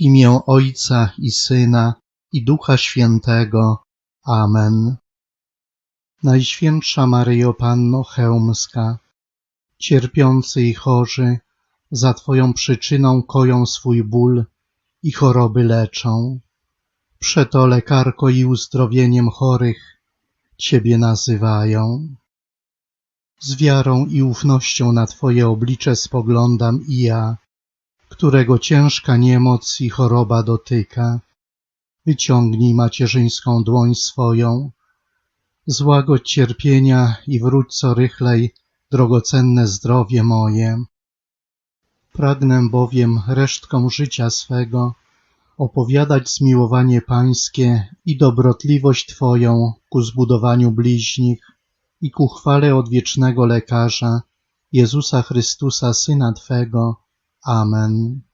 imię Ojca i Syna i Ducha Świętego. Amen. Najświętsza Maryjo Panno Chełmska, cierpiący i chorzy, za Twoją przyczyną koją swój ból i choroby leczą. Przeto lekarko i uzdrowieniem chorych Ciebie nazywają. Z wiarą i ufnością na Twoje oblicze spoglądam i ja, którego ciężka niemoc i choroba dotyka. Wyciągnij macierzyńską dłoń swoją, złagodź cierpienia i wróć co rychlej drogocenne zdrowie moje. Pragnę bowiem resztką życia swego opowiadać zmiłowanie Pańskie i dobrotliwość Twoją ku zbudowaniu bliźnich i ku chwale odwiecznego lekarza, Jezusa Chrystusa, Syna Twego. Amen.